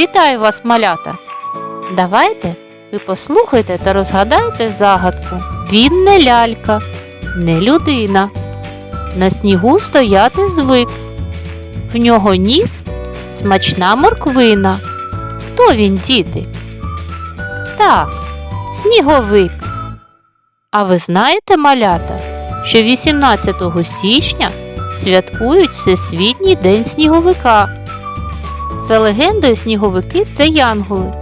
Вітаю вас, малята! Давайте ви послухайте та розгадайте загадку. Він не лялька, не людина. На снігу стояти звик. В нього ніс смачна морквина. Хто він, діти? Так, сніговик. А ви знаєте, малята, що 18 січня святкують Всесвітній день сніговика. За легендою, сніговики це янголи,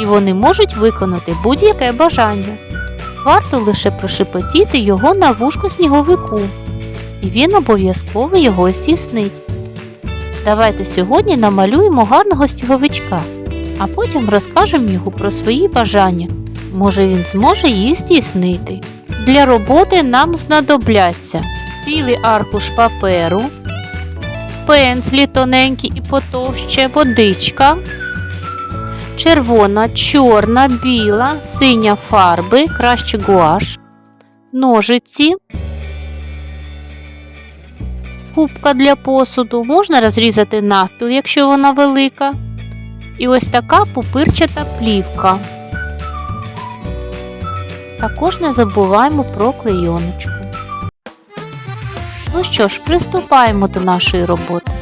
і вони можуть виконати будь-яке бажання. Варто лише прошепотіти його на вушко сніговику, і він обов'язково його здійснить. Давайте сьогодні намалюємо гарного сніговичка, а потім розкажемо йому про свої бажання. Може, він зможе їх здійснити. Для роботи нам знадобляться білий аркуш паперу, пензлі тоненькі і потовще, водичка, червона, чорна, біла, синя фарби, краще гуаш, ножиці, губка для посуду, можна розрізати навпіл, якщо вона велика. І ось така пупирчата плівка. Також не забуваємо про клейоночку. Ну що ж, приступаємо до нашої роботи.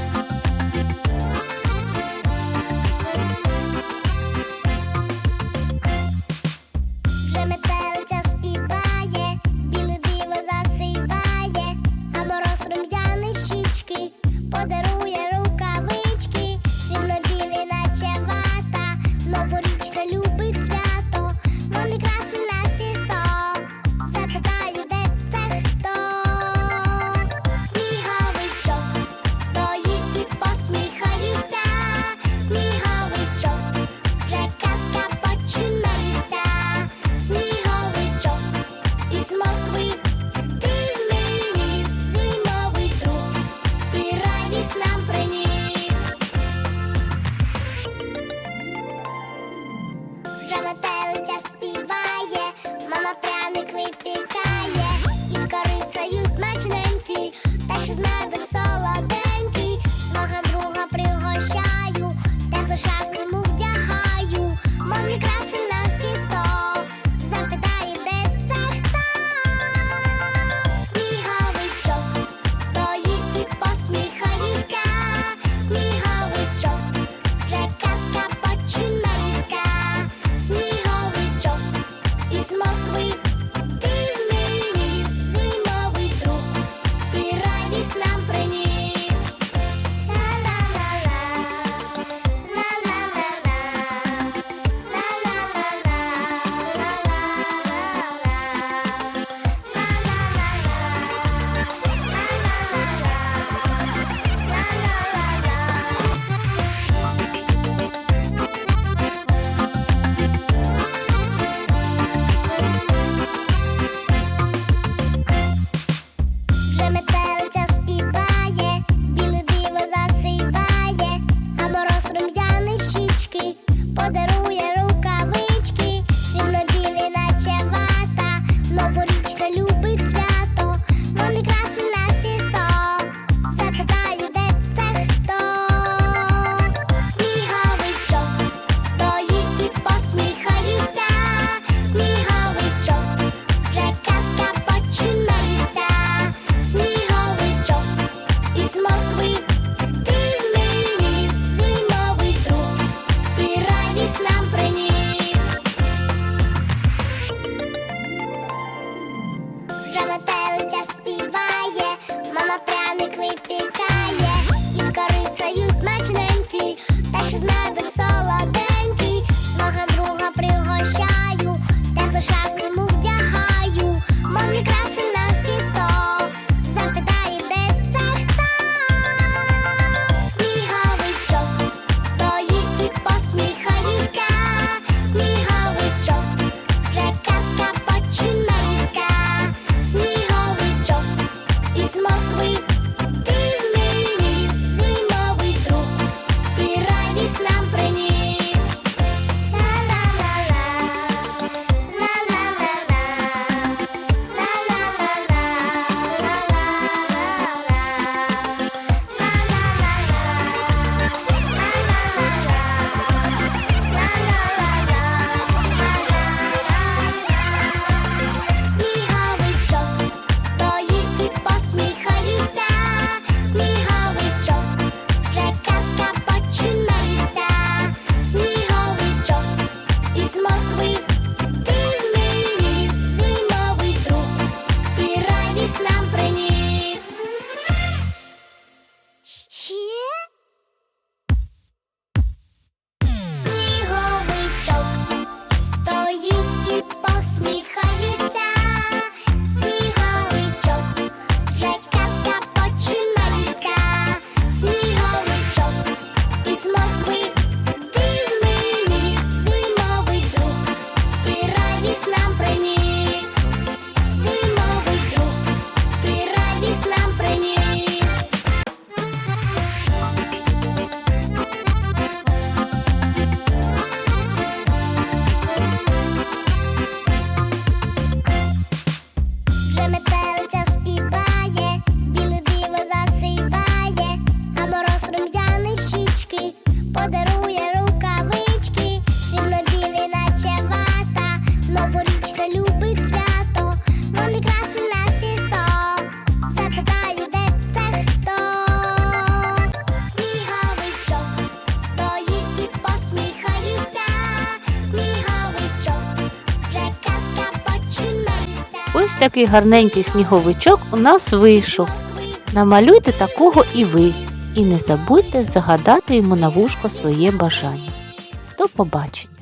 It's my week. Ось такий гарненький сніговичок у нас вийшов. Намалюйте такого і ви. І не забудьте загадати йому на вушко своє бажання. До побачення!